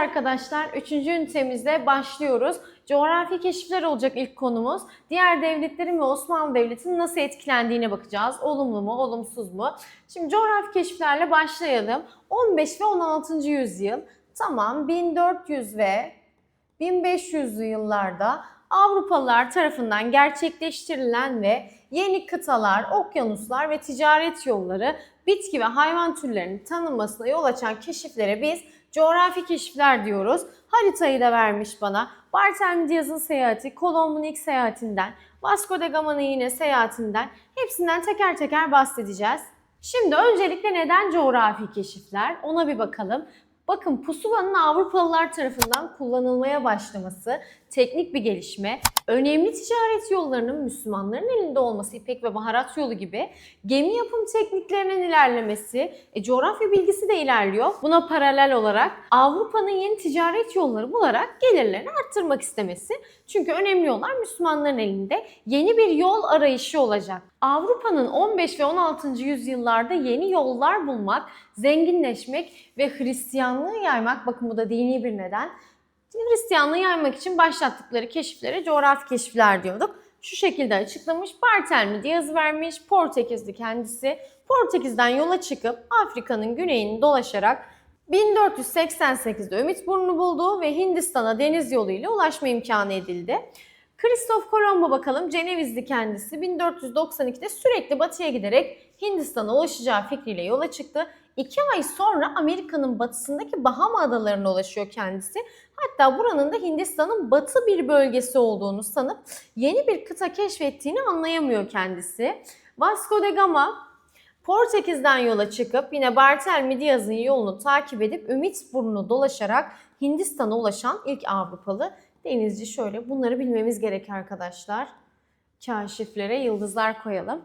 Arkadaşlar, üçüncü ünitemizde başlıyoruz. Coğrafi keşifler olacak ilk konumuz. Diğer devletlerin ve Osmanlı Devleti'nin nasıl etkilendiğine bakacağız. Olumlu mu, olumsuz mu? Şimdi coğrafi keşiflerle başlayalım. 15 ve 16. yüzyıl. Tamam, 1400 ve 1500'lü yıllarda Avrupalılar tarafından gerçekleştirilen ve yeni kıtalar, okyanuslar ve ticaret yolları, bitki ve hayvan türlerinin tanınmasına yol açan keşiflere biz coğrafi keşifler diyoruz. Haritayı da vermiş bana. Barthelme Diaz'ın seyahati, Kolomb'un ilk seyahatinden, Vasco da Gama'nın yine seyahatinden hepsinden teker teker bahsedeceğiz. Şimdi öncelikle neden coğrafi keşifler? Ona bir bakalım. Bakın pusulanın Avrupalılar tarafından kullanılmaya başlaması teknik bir gelişme, önemli ticaret yollarının Müslümanların elinde olması, İpek ve baharat yolu gibi gemi yapım tekniklerinin ilerlemesi, e, coğrafya bilgisi de ilerliyor. Buna paralel olarak Avrupa'nın yeni ticaret yolları bularak gelirlerini arttırmak istemesi. Çünkü önemli yollar Müslümanların elinde yeni bir yol arayışı olacak. Avrupa'nın 15 ve 16. yüzyıllarda yeni yollar bulmak, zenginleşmek ve Hristiyanlığı yaymak, bakın bu da dini bir neden, Hristiyanlığı yaymak için başlattıkları keşiflere coğrafi keşifler diyorduk. Şu şekilde açıklamış. Barthelme Diaz vermiş. Portekizli kendisi. Portekiz'den yola çıkıp Afrika'nın güneyini dolaşarak 1488'de Ümitburnu buldu ve Hindistan'a deniz yoluyla ulaşma imkanı edildi. Kristof Kolombo bakalım Cenevizli kendisi 1492'de sürekli batıya giderek Hindistan'a ulaşacağı fikriyle yola çıktı. İki ay sonra Amerika'nın batısındaki Bahama adalarına ulaşıyor kendisi. Hatta buranın da Hindistan'ın batı bir bölgesi olduğunu sanıp yeni bir kıta keşfettiğini anlayamıyor kendisi. Vasco da Gama Portekiz'den yola çıkıp yine Barthelme Diaz'ın yolunu takip edip Ümitburnu'nu dolaşarak Hindistan'a ulaşan ilk Avrupalı denizci şöyle. Bunları bilmemiz gerek arkadaşlar. Kaşiflere yıldızlar koyalım.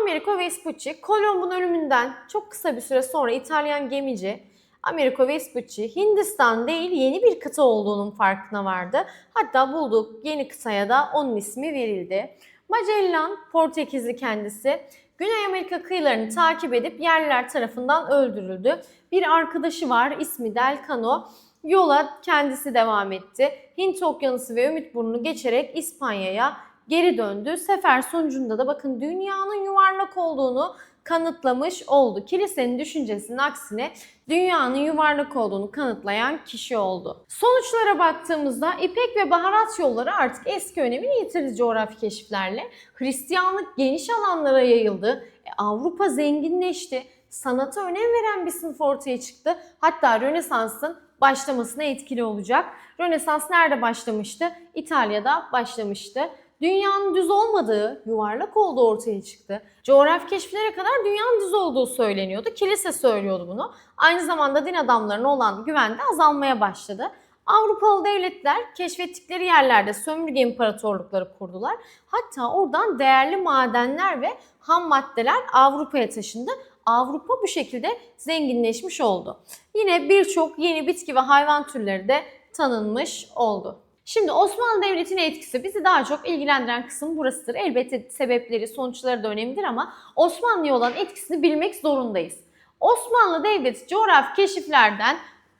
Americo Vespucci, Kolomb'un ölümünden çok kısa bir süre sonra İtalyan gemici Americo Vespucci Hindistan değil yeni bir kıta olduğunun farkına vardı. Hatta bulduğu yeni kıtaya da onun ismi verildi. Magellan Portekizli kendisi Güney Amerika kıyılarını takip edip yerliler tarafından öldürüldü. Bir arkadaşı var ismi Del Cano. Yola kendisi devam etti. Hint Okyanusu ve Ümitburnu'nu geçerek İspanya'ya geri döndü. Sefer sonucunda da bakın dünyanın yuvarlak olduğunu kanıtlamış oldu. Kilisenin düşüncesinin aksine dünyanın yuvarlak olduğunu kanıtlayan kişi oldu. Sonuçlara baktığımızda İpek ve baharat yolları artık eski önemini yitirdi coğrafi keşiflerle. Hristiyanlık geniş alanlara yayıldı. E, Avrupa zenginleşti. Sanata önem veren bir sınıf ortaya çıktı. Hatta Rönesans'ın başlamasına etkili olacak. Rönesans nerede başlamıştı? İtalya'da başlamıştı dünyanın düz olmadığı, yuvarlak olduğu ortaya çıktı. Coğrafi keşiflere kadar dünyanın düz olduğu söyleniyordu. Kilise söylüyordu bunu. Aynı zamanda din adamlarına olan güven de azalmaya başladı. Avrupalı devletler keşfettikleri yerlerde sömürge imparatorlukları kurdular. Hatta oradan değerli madenler ve ham maddeler Avrupa'ya taşındı. Avrupa bu şekilde zenginleşmiş oldu. Yine birçok yeni bitki ve hayvan türleri de tanınmış oldu. Şimdi Osmanlı Devleti'nin etkisi bizi daha çok ilgilendiren kısım burasıdır. Elbette sebepleri, sonuçları da önemlidir ama Osmanlı'ya olan etkisini bilmek zorundayız. Osmanlı Devleti coğrafi keşiflerden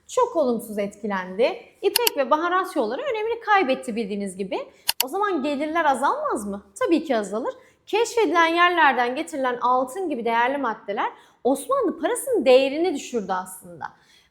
çok olumsuz etkilendi. İpek ve baharat yolları önemini kaybetti bildiğiniz gibi. O zaman gelirler azalmaz mı? Tabii ki azalır. Keşfedilen yerlerden getirilen altın gibi değerli maddeler Osmanlı parasının değerini düşürdü aslında.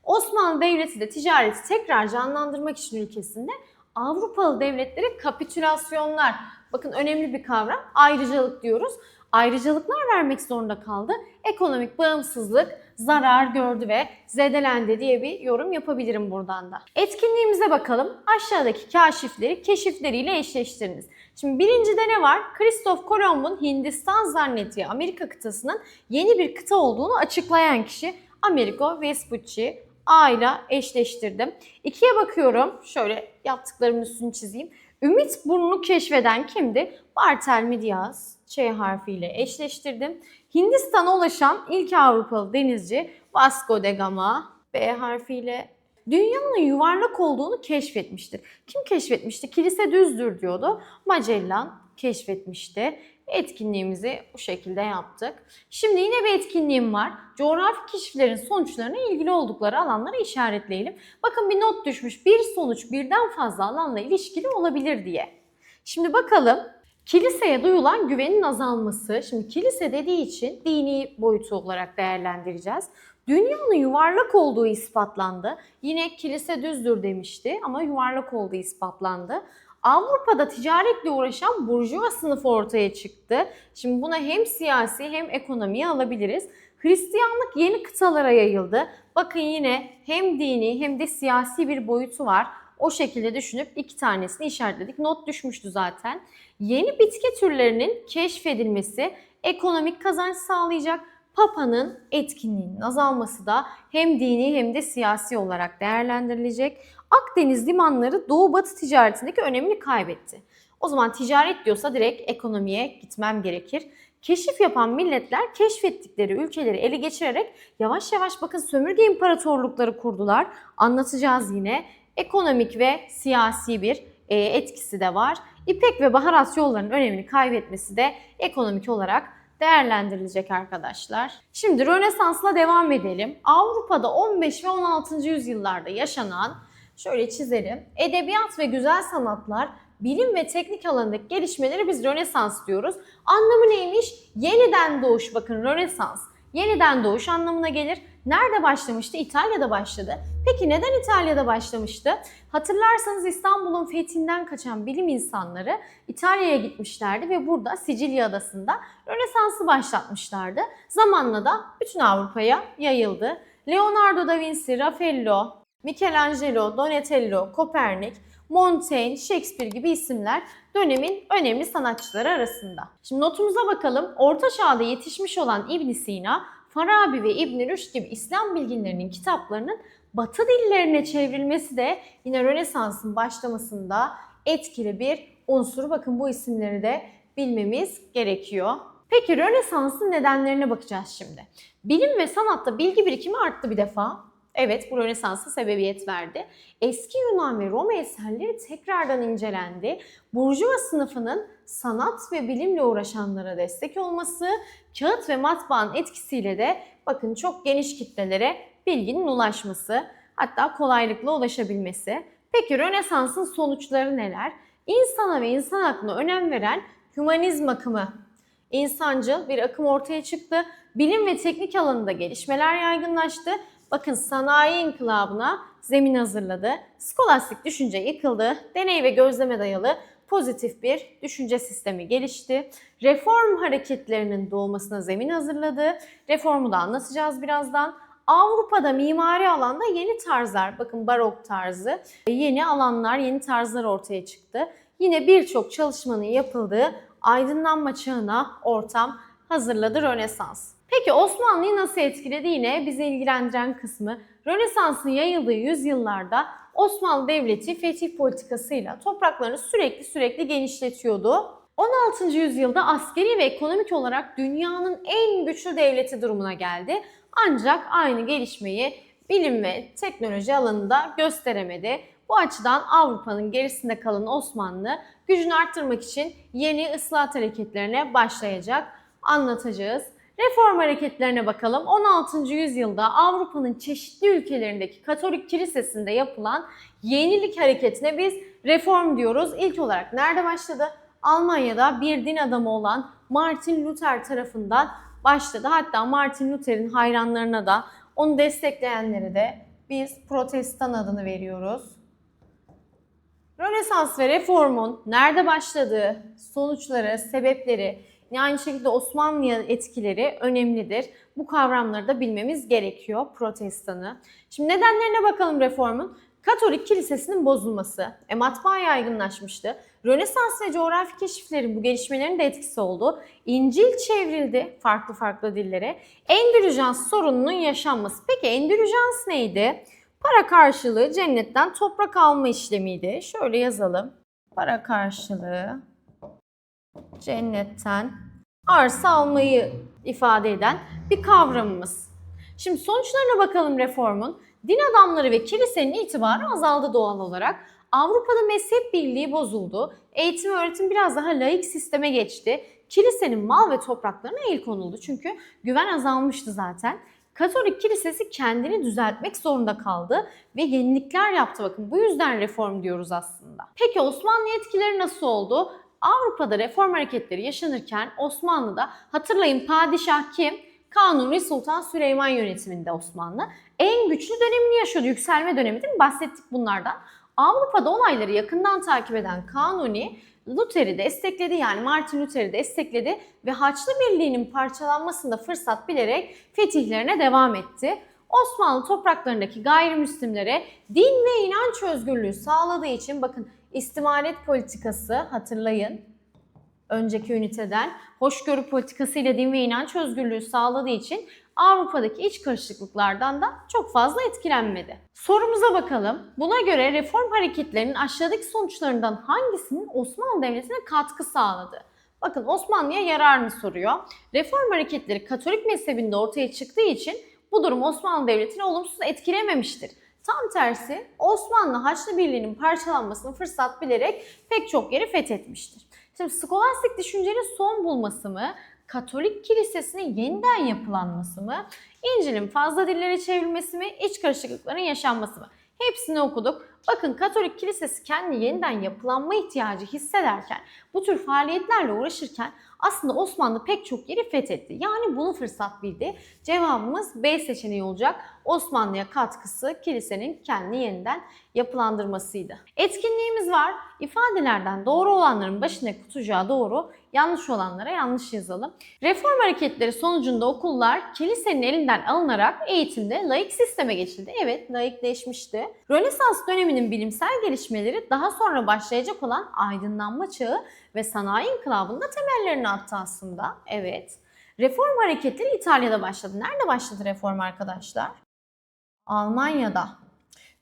Osmanlı Devleti de ticareti tekrar canlandırmak için ülkesinde Avrupalı devletlere kapitülasyonlar, bakın önemli bir kavram, ayrıcalık diyoruz. Ayrıcalıklar vermek zorunda kaldı. Ekonomik bağımsızlık zarar gördü ve zedelendi diye bir yorum yapabilirim buradan da. Etkinliğimize bakalım. Aşağıdaki kaşifleri keşifleriyle eşleştiriniz. Şimdi birincide ne var? Kristof Kolomb'un Hindistan zannettiği Amerika kıtasının yeni bir kıta olduğunu açıklayan kişi Amerigo Vespucci. A ile eşleştirdim. İkiye bakıyorum. Şöyle yaptıklarımın üstünü çizeyim. Ümit burnunu keşfeden kimdi? Barthelme Diaz. Ç harfiyle eşleştirdim. Hindistan'a ulaşan ilk Avrupalı denizci Vasco da Gama. B harfiyle dünyanın yuvarlak olduğunu keşfetmiştir. Kim keşfetmişti? Kilise düzdür diyordu. Magellan keşfetmişti. Etkinliğimizi bu şekilde yaptık. Şimdi yine bir etkinliğim var. Coğrafi keşiflerin sonuçlarına ilgili oldukları alanları işaretleyelim. Bakın bir not düşmüş. Bir sonuç birden fazla alanla ilişkili olabilir diye. Şimdi bakalım kiliseye duyulan güvenin azalması. Şimdi kilise dediği için dini boyutu olarak değerlendireceğiz. Dünyanın yuvarlak olduğu ispatlandı. Yine kilise düzdür demişti ama yuvarlak olduğu ispatlandı. Avrupa'da ticaretle uğraşan burjuva sınıfı ortaya çıktı. Şimdi buna hem siyasi hem ekonomiye alabiliriz. Hristiyanlık yeni kıtalara yayıldı. Bakın yine hem dini hem de siyasi bir boyutu var. O şekilde düşünüp iki tanesini işaretledik. Not düşmüştü zaten. Yeni bitki türlerinin keşfedilmesi ekonomik kazanç sağlayacak. Papa'nın etkinliğinin azalması da hem dini hem de siyasi olarak değerlendirilecek. Akdeniz limanları Doğu Batı ticaretindeki önemini kaybetti. O zaman ticaret diyorsa direkt ekonomiye gitmem gerekir. Keşif yapan milletler keşfettikleri ülkeleri ele geçirerek yavaş yavaş bakın sömürge imparatorlukları kurdular. Anlatacağız yine. Ekonomik ve siyasi bir e, etkisi de var. İpek ve baharat yollarının önemini kaybetmesi de ekonomik olarak değerlendirilecek arkadaşlar. Şimdi Rönesans'la devam edelim. Avrupa'da 15 ve 16. yüzyıllarda yaşanan şöyle çizelim. Edebiyat ve güzel sanatlar, bilim ve teknik alanındaki gelişmeleri biz Rönesans diyoruz. Anlamı neymiş? Yeniden doğuş. Bakın Rönesans. Yeniden doğuş anlamına gelir. Nerede başlamıştı? İtalya'da başladı. Peki neden İtalya'da başlamıştı? Hatırlarsanız İstanbul'un fethinden kaçan bilim insanları İtalya'ya gitmişlerdi ve burada Sicilya adasında Rönesans'ı başlatmışlardı. Zamanla da bütün Avrupa'ya yayıldı. Leonardo da Vinci, Raffaello, Michelangelo, Donatello, Kopernik, Montaigne, Shakespeare gibi isimler dönemin önemli sanatçıları arasında. Şimdi notumuza bakalım. Orta Çağ'da yetişmiş olan ibn Sina, Farabi ve İbn Rüşd gibi İslam bilginlerinin kitaplarının Batı dillerine çevrilmesi de yine Rönesans'ın başlamasında etkili bir unsur. Bakın bu isimleri de bilmemiz gerekiyor. Peki Rönesans'ın nedenlerine bakacağız şimdi. Bilim ve sanatta bilgi birikimi arttı bir defa. Evet bu Rönesans'a sebebiyet verdi. Eski Yunan ve Roma eserleri tekrardan incelendi. Burjuva sınıfının sanat ve bilimle uğraşanlara destek olması, kağıt ve matbaanın etkisiyle de bakın çok geniş kitlelere bilginin ulaşması, hatta kolaylıkla ulaşabilmesi. Peki Rönesans'ın sonuçları neler? İnsana ve insan aklına önem veren hümanizm akımı, insancıl bir akım ortaya çıktı. Bilim ve teknik alanında gelişmeler yaygınlaştı. Bakın sanayi inkılabına zemin hazırladı. Skolastik düşünce yıkıldı. Deney ve gözleme dayalı pozitif bir düşünce sistemi gelişti. Reform hareketlerinin doğmasına zemin hazırladı. Reformu da anlatacağız birazdan. Avrupa'da mimari alanda yeni tarzlar, bakın barok tarzı, yeni alanlar, yeni tarzlar ortaya çıktı. Yine birçok çalışmanın yapıldığı aydınlanma çağına ortam hazırladı Rönesans. Peki Osmanlı'yı nasıl etkiledi yine bizi ilgilendiren kısmı. Rönesans'ın yayıldığı yüzyıllarda Osmanlı Devleti fetih politikasıyla topraklarını sürekli sürekli genişletiyordu. 16. yüzyılda askeri ve ekonomik olarak dünyanın en güçlü devleti durumuna geldi. Ancak aynı gelişmeyi bilim ve teknoloji alanında gösteremedi. Bu açıdan Avrupa'nın gerisinde kalan Osmanlı gücünü arttırmak için yeni ıslahat hareketlerine başlayacak. Anlatacağız. Reform hareketlerine bakalım. 16. yüzyılda Avrupa'nın çeşitli ülkelerindeki Katolik kilisesinde yapılan yenilik hareketine biz reform diyoruz. İlk olarak nerede başladı? Almanya'da bir din adamı olan Martin Luther tarafından başladı. Hatta Martin Luther'in hayranlarına da onu destekleyenlere de biz protestan adını veriyoruz. Rönesans ve reformun nerede başladığı, sonuçları, sebepleri, Yine aynı şekilde Osmanlı'ya etkileri önemlidir. Bu kavramları da bilmemiz gerekiyor protestanı. Şimdi nedenlerine bakalım reformun. Katolik kilisesinin bozulması, e, matbaa yaygınlaşmıştı. Rönesans ve coğrafi keşiflerin bu gelişmelerin de etkisi oldu. İncil çevrildi farklı farklı dillere. Endülüjans sorununun yaşanması. Peki endülüjans neydi? Para karşılığı cennetten toprak alma işlemiydi. Şöyle yazalım. Para karşılığı cennetten arsa almayı ifade eden bir kavramımız. Şimdi sonuçlarına bakalım reformun. Din adamları ve kilisenin itibarı azaldı doğal olarak. Avrupa'da mezhep birliği bozuldu. Eğitim öğretim biraz daha laik sisteme geçti. kilisenin mal ve topraklarına el konuldu. Çünkü güven azalmıştı zaten. Katolik kilisesi kendini düzeltmek zorunda kaldı ve yenilikler yaptı bakın. Bu yüzden reform diyoruz aslında. Peki Osmanlı etkileri nasıl oldu? Avrupa'da reform hareketleri yaşanırken Osmanlı'da hatırlayın padişah kim? Kanuni Sultan Süleyman yönetiminde Osmanlı. En güçlü dönemini yaşıyordu. Yükselme dönemi değil mi? Bahsettik bunlardan. Avrupa'da olayları yakından takip eden Kanuni Luther'i destekledi yani Martin Luther'i destekledi ve Haçlı Birliği'nin parçalanmasında fırsat bilerek fetihlerine devam etti. Osmanlı topraklarındaki gayrimüslimlere din ve inanç özgürlüğü sağladığı için bakın istimalet politikası hatırlayın önceki üniteden hoşgörü politikası ile din ve inanç özgürlüğü sağladığı için Avrupa'daki iç karışıklıklardan da çok fazla etkilenmedi. Sorumuza bakalım. Buna göre reform hareketlerinin aşağıdaki sonuçlarından hangisinin Osmanlı Devleti'ne katkı sağladı? Bakın Osmanlı'ya yarar mı soruyor. Reform hareketleri Katolik mezhebinde ortaya çıktığı için bu durum Osmanlı Devleti'ni olumsuz etkilememiştir. Tam tersi Osmanlı Haçlı Birliği'nin parçalanmasını fırsat bilerek pek çok yeri fethetmiştir. Şimdi skolastik düşüncenin son bulması mı, Katolik kilisesinin yeniden yapılanması mı, İncil'in fazla dillere çevrilmesi mi, iç karışıklıkların yaşanması mı? Hepsini okuduk. Bakın Katolik kilisesi kendi yeniden yapılanma ihtiyacı hissederken, bu tür faaliyetlerle uğraşırken aslında Osmanlı pek çok yeri fethetti. Yani bunu fırsat bildi. Cevabımız B seçeneği olacak. Osmanlı'ya katkısı kilisenin kendi yeniden yapılandırmasıydı. Etkinliğimiz var. İfadelerden doğru olanların başındaki tutacağı doğru, yanlış olanlara yanlış yazalım. Reform hareketleri sonucunda okullar kilisenin elinden alınarak eğitimde laik sisteme geçildi. Evet, laikleşmişti. Rönesans döneminin bilimsel gelişmeleri daha sonra başlayacak olan aydınlanma çağı ve sanayi inkılabında temellerini attı aslında. Evet. Reform hareketleri İtalya'da başladı. Nerede başladı reform arkadaşlar? Almanya'da.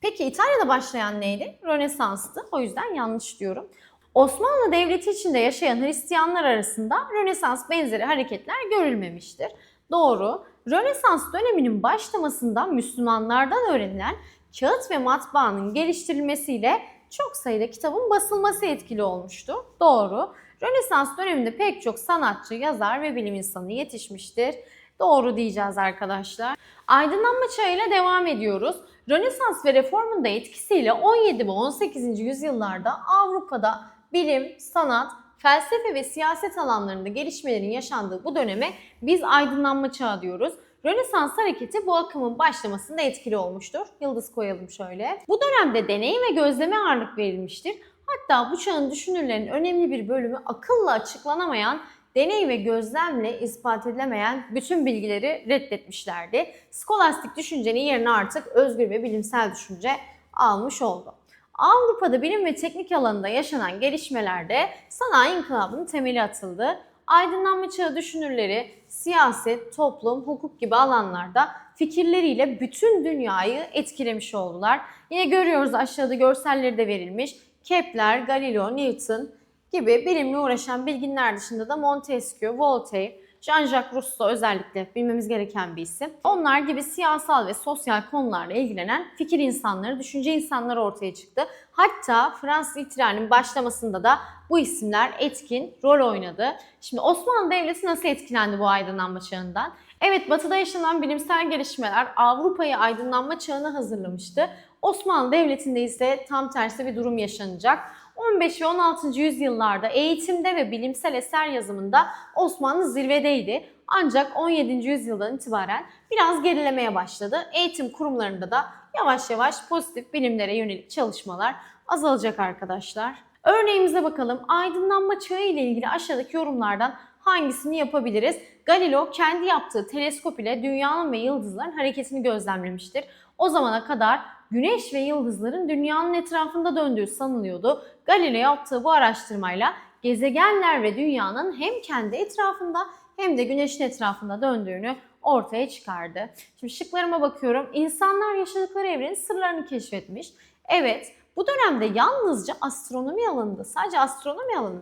Peki İtalya'da başlayan neydi? Rönesans'tı. O yüzden yanlış diyorum. Osmanlı Devleti içinde yaşayan Hristiyanlar arasında Rönesans benzeri hareketler görülmemiştir. Doğru. Rönesans döneminin başlamasında Müslümanlardan öğrenilen kağıt ve matbaanın geliştirilmesiyle çok sayıda kitabın basılması etkili olmuştu. Doğru. Rönesans döneminde pek çok sanatçı, yazar ve bilim insanı yetişmiştir. Doğru diyeceğiz arkadaşlar. Aydınlanma çağıyla devam ediyoruz. Rönesans ve reformun da etkisiyle 17 ve 18. yüzyıllarda Avrupa'da bilim, sanat, felsefe ve siyaset alanlarında gelişmelerin yaşandığı bu döneme biz aydınlanma çağı diyoruz. Rönesans hareketi bu akımın başlamasında etkili olmuştur. Yıldız koyalım şöyle. Bu dönemde deney ve gözleme ağırlık verilmiştir. Hatta bu çağın düşünürlerinin önemli bir bölümü akılla açıklanamayan deney ve gözlemle ispat edilemeyen bütün bilgileri reddetmişlerdi. Skolastik düşüncenin yerine artık özgür ve bilimsel düşünce almış oldu. Avrupa'da bilim ve teknik alanında yaşanan gelişmelerde sanayi inkılabının temeli atıldı. Aydınlanma çağı düşünürleri siyaset, toplum, hukuk gibi alanlarda fikirleriyle bütün dünyayı etkilemiş oldular. Yine görüyoruz aşağıda görselleri de verilmiş. Kepler, Galileo, Newton gibi bilimle uğraşan bilginler dışında da Montesquieu, Voltaire, Jean-Jacques Rousseau özellikle bilmemiz gereken bir isim. Onlar gibi siyasal ve sosyal konularla ilgilenen fikir insanları, düşünce insanları ortaya çıktı. Hatta Fransız ihtilalinin başlamasında da bu isimler etkin rol oynadı. Şimdi Osmanlı Devleti nasıl etkilendi bu aydınlanma çağından? Evet batıda yaşanan bilimsel gelişmeler Avrupa'yı aydınlanma çağına hazırlamıştı. Osmanlı Devleti'nde ise tam tersi bir durum yaşanacak. 15 ve 16. yüzyıllarda eğitimde ve bilimsel eser yazımında Osmanlı zirvedeydi. Ancak 17. yüzyıldan itibaren biraz gerilemeye başladı. Eğitim kurumlarında da yavaş yavaş pozitif bilimlere yönelik çalışmalar azalacak arkadaşlar. Örneğimize bakalım. Aydınlanma çağı ile ilgili aşağıdaki yorumlardan hangisini yapabiliriz? Galileo kendi yaptığı teleskop ile dünyanın ve yıldızların hareketini gözlemlemiştir. O zamana kadar güneş ve yıldızların dünyanın etrafında döndüğü sanılıyordu. Galileo yaptığı bu araştırmayla gezegenler ve dünyanın hem kendi etrafında hem de güneşin etrafında döndüğünü ortaya çıkardı. Şimdi şıklarıma bakıyorum. İnsanlar yaşadıkları evrenin sırlarını keşfetmiş. Evet, bu dönemde yalnızca astronomi alanında, sadece astronomi alanı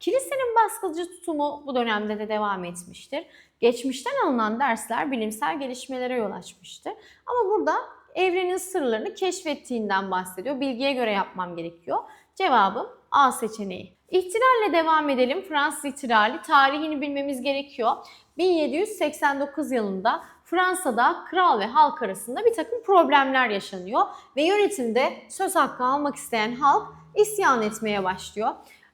Kilisenin baskıcı tutumu bu dönemde de devam etmiştir. Geçmişten alınan dersler bilimsel gelişmelere yol açmıştır. Ama burada evrenin sırlarını keşfettiğinden bahsediyor. Bilgiye göre yapmam gerekiyor. Cevabım A seçeneği. İhtilalle devam edelim. Fransız ihtilali tarihini bilmemiz gerekiyor. 1789 yılında Fransa'da kral ve halk arasında bir takım problemler yaşanıyor ve yönetimde söz hakkı almak isteyen halk isyan etmeye başlıyor.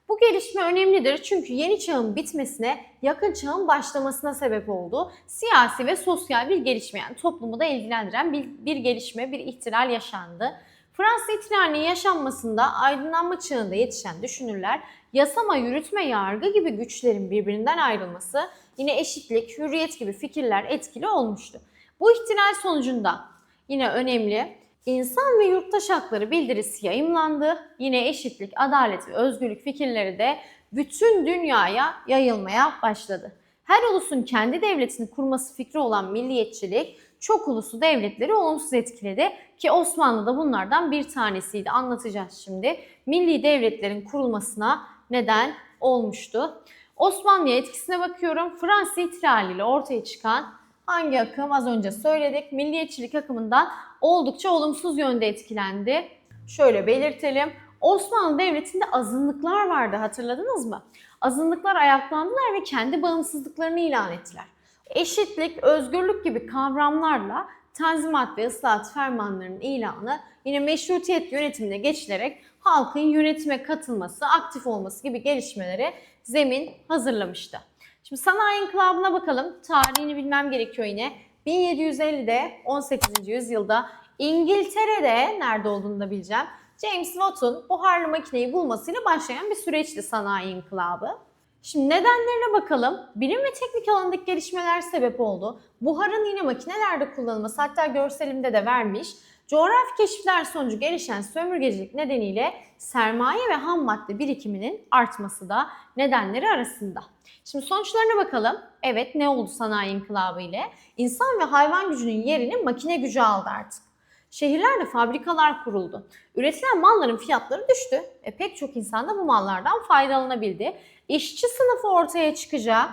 Bu gelişme önemlidir çünkü yeni çağın bitmesine, yakın çağın başlamasına sebep oldu. Siyasi ve sosyal bir gelişme yani toplumu da ilgilendiren bir, bir gelişme, bir ihtilal yaşandı. Fransız ihtilalinin yaşanmasında aydınlanma çağında yetişen düşünürler yasama, yürütme, yargı gibi güçlerin birbirinden ayrılması yine eşitlik, hürriyet gibi fikirler etkili olmuştu. Bu ihtilal sonucunda yine önemli insan ve yurttaş hakları bildirisi yayımlandı. Yine eşitlik, adalet ve özgürlük fikirleri de bütün dünyaya yayılmaya başladı. Her ulusun kendi devletini kurması fikri olan milliyetçilik çok uluslu devletleri olumsuz etkiledi ki Osmanlı da bunlardan bir tanesiydi. Anlatacağız şimdi. Milli devletlerin kurulmasına neden olmuştu. Osmanlı'ya etkisine bakıyorum. Fransız ihtilaliyle ortaya çıkan hangi akım az önce söyledik. Milliyetçilik akımından oldukça olumsuz yönde etkilendi. Şöyle belirtelim. Osmanlı Devleti'nde azınlıklar vardı hatırladınız mı? Azınlıklar ayaklandılar ve kendi bağımsızlıklarını ilan ettiler. Eşitlik, özgürlük gibi kavramlarla Tanzimat ve ıslahat fermanlarının ilanı yine meşrutiyet yönetimine geçilerek halkın yönetime katılması, aktif olması gibi gelişmelere zemin hazırlamıştı. Şimdi sanayi inkılabına bakalım. Tarihini bilmem gerekiyor yine. 1750'de 18. yüzyılda İngiltere'de nerede olduğunu da bileceğim. James Watt'un buharlı makineyi bulmasıyla başlayan bir süreçti sanayi inkılabı. Şimdi nedenlerine bakalım. Bilim ve teknik alanındaki gelişmeler sebep oldu. Buharın yine makinelerde kullanılması hatta görselimde de vermiş. Coğrafi keşifler sonucu gelişen sömürgecilik nedeniyle sermaye ve ham madde birikiminin artması da nedenleri arasında. Şimdi sonuçlarına bakalım. Evet ne oldu sanayi inkılabı ile? İnsan ve hayvan gücünün yerini makine gücü aldı artık. Şehirlerde fabrikalar kuruldu. Üretilen malların fiyatları düştü. E, pek çok insan da bu mallardan faydalanabildi. İşçi sınıfı ortaya çıkacak.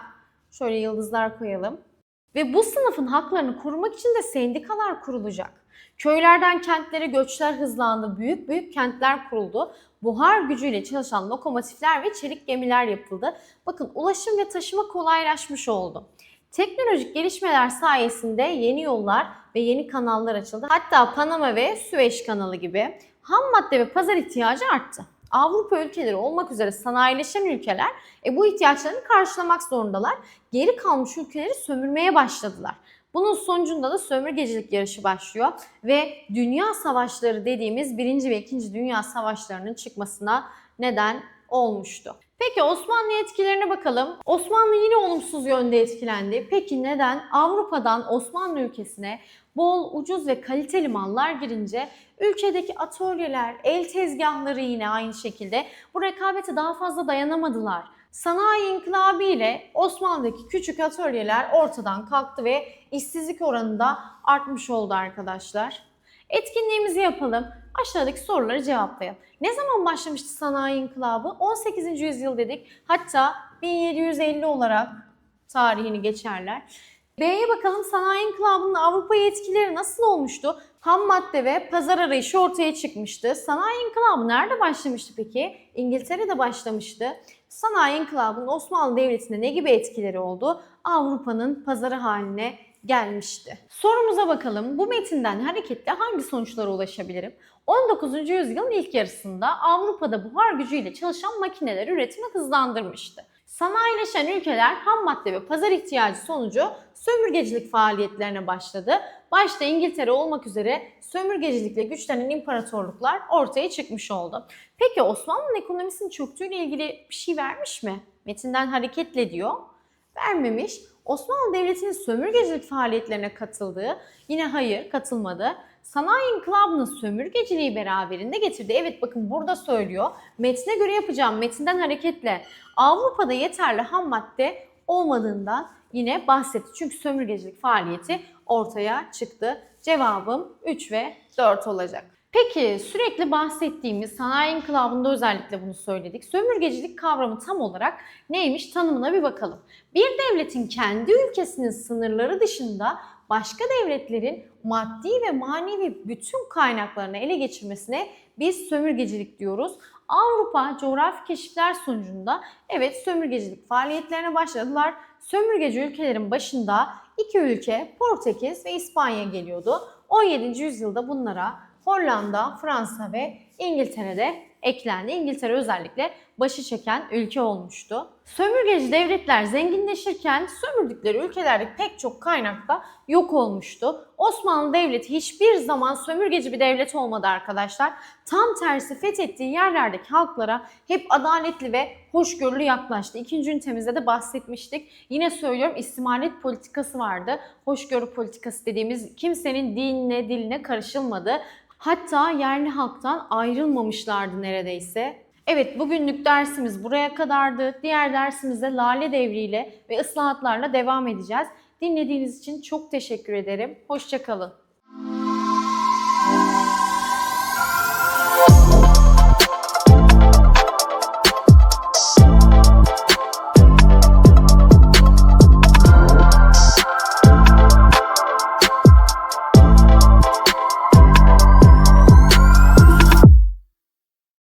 Şöyle yıldızlar koyalım. Ve bu sınıfın haklarını korumak için de sendikalar kurulacak. Köylerden kentlere göçler hızlandı. Büyük büyük kentler kuruldu. Buhar gücüyle çalışan lokomotifler ve çelik gemiler yapıldı. Bakın ulaşım ve taşıma kolaylaşmış oldu. Teknolojik gelişmeler sayesinde yeni yollar ve yeni kanallar açıldı. Hatta Panama ve Süveyş kanalı gibi ham madde ve pazar ihtiyacı arttı. Avrupa ülkeleri olmak üzere sanayileşen ülkeler e, bu ihtiyaçlarını karşılamak zorundalar. Geri kalmış ülkeleri sömürmeye başladılar. Bunun sonucunda da sömürgecilik yarışı başlıyor ve dünya savaşları dediğimiz 1. ve 2. Dünya Savaşlarının çıkmasına neden olmuştu. Peki Osmanlı etkilerine bakalım. Osmanlı yine olumsuz yönde etkilendi. Peki neden? Avrupa'dan Osmanlı ülkesine bol, ucuz ve kaliteli mallar girince ülkedeki atölyeler, el tezgahları yine aynı şekilde bu rekabete daha fazla dayanamadılar. Sanayi inkılabı ile Osmanlı'daki küçük atölyeler ortadan kalktı ve işsizlik oranı da artmış oldu arkadaşlar. Etkinliğimizi yapalım. Aşağıdaki soruları cevaplayalım. Ne zaman başlamıştı sanayi inkılabı? 18. yüzyıl dedik. Hatta 1750 olarak tarihini geçerler. B'ye bakalım sanayi inkılabının Avrupa'ya etkileri nasıl olmuştu? Ham madde ve pazar arayışı ortaya çıkmıştı. Sanayi inkılabı nerede başlamıştı peki? İngiltere'de başlamıştı. Sanayi inkılabının Osmanlı Devleti'nde ne gibi etkileri oldu? Avrupa'nın pazarı haline gelmişti. Sorumuza bakalım. Bu metinden hareketle hangi sonuçlara ulaşabilirim? 19. yüzyılın ilk yarısında Avrupa'da buhar gücüyle çalışan makineler üretimi hızlandırmıştı. Sanayileşen ülkeler ham madde ve pazar ihtiyacı sonucu sömürgecilik faaliyetlerine başladı. Başta İngiltere olmak üzere sömürgecilikle güçlenen imparatorluklar ortaya çıkmış oldu. Peki Osmanlı'nın ekonomisinin çöktüğüyle ilgili bir şey vermiş mi? Metinden hareketle diyor. Vermemiş. Osmanlı Devleti'nin sömürgecilik faaliyetlerine katıldığı yine hayır katılmadı. Sanayi inkılabının sömürgeciliği beraberinde getirdi. Evet bakın burada söylüyor. Metne göre yapacağım metinden hareketle Avrupa'da yeterli ham madde olmadığından yine bahsetti. Çünkü sömürgecilik faaliyeti ortaya çıktı. Cevabım 3 ve 4 olacak. Peki sürekli bahsettiğimiz sanayi inkılabında özellikle bunu söyledik. Sömürgecilik kavramı tam olarak neymiş tanımına bir bakalım. Bir devletin kendi ülkesinin sınırları dışında başka devletlerin maddi ve manevi bütün kaynaklarını ele geçirmesine biz sömürgecilik diyoruz. Avrupa coğrafi keşifler sonucunda evet sömürgecilik faaliyetlerine başladılar. Sömürgeci ülkelerin başında iki ülke Portekiz ve İspanya geliyordu. 17. yüzyılda bunlara Hollanda, Fransa ve İngiltere'de eklendi. İngiltere özellikle başı çeken ülke olmuştu. Sömürgeci devletler zenginleşirken sömürdükleri ülkelerdeki pek çok kaynak da yok olmuştu. Osmanlı Devleti hiçbir zaman sömürgeci bir devlet olmadı arkadaşlar. Tam tersi fethettiği yerlerdeki halklara hep adaletli ve hoşgörülü yaklaştı. İkinci ünitemizde de bahsetmiştik. Yine söylüyorum istimalet politikası vardı. Hoşgörü politikası dediğimiz kimsenin dinine, diline karışılmadı. Hatta yerli halktan ayrılmamışlardı neredeyse. Evet bugünlük dersimiz buraya kadardı. Diğer dersimizde Lale Devri ile ve ıslahatlarla devam edeceğiz. Dinlediğiniz için çok teşekkür ederim. Hoşçakalın.